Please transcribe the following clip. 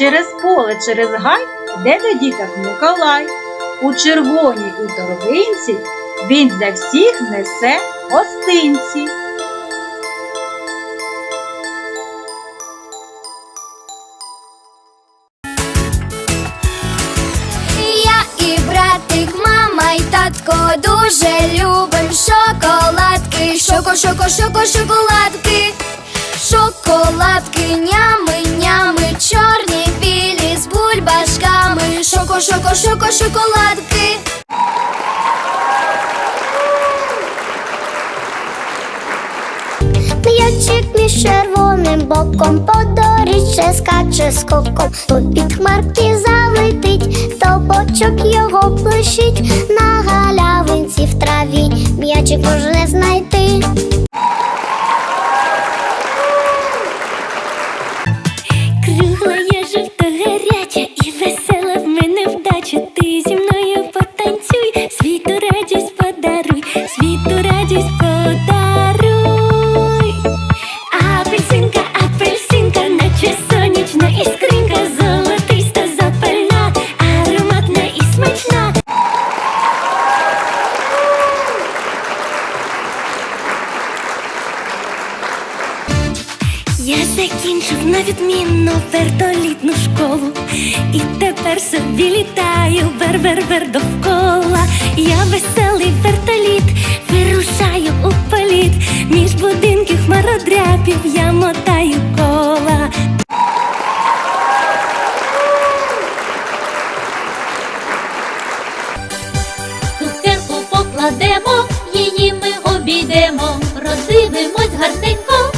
Через поле, через гай йде до діток Миколай. У червоній у торбинці він для всіх несе гостинці. Я і братик, мама і татко дуже любим шоколадки. Шоко, шоко, шоко, шоколадки. Шоколадки, нями, Шоко, шоко, шоко, шоколадки. М'ячик між червоним боком по доріжче скаче скоком, то під хмарки залетить, то бочок його плещить на галявинці в Я закінчив на відмінно вертолітну школу, і тепер собі літаю бер-бер-бер довкола. Я веселий вертоліт, вирушаю у політ. Між будинків хмародряпів я мотаю кола. Цукерку покладемо, її ми обійдемо, роздивимось гарненько.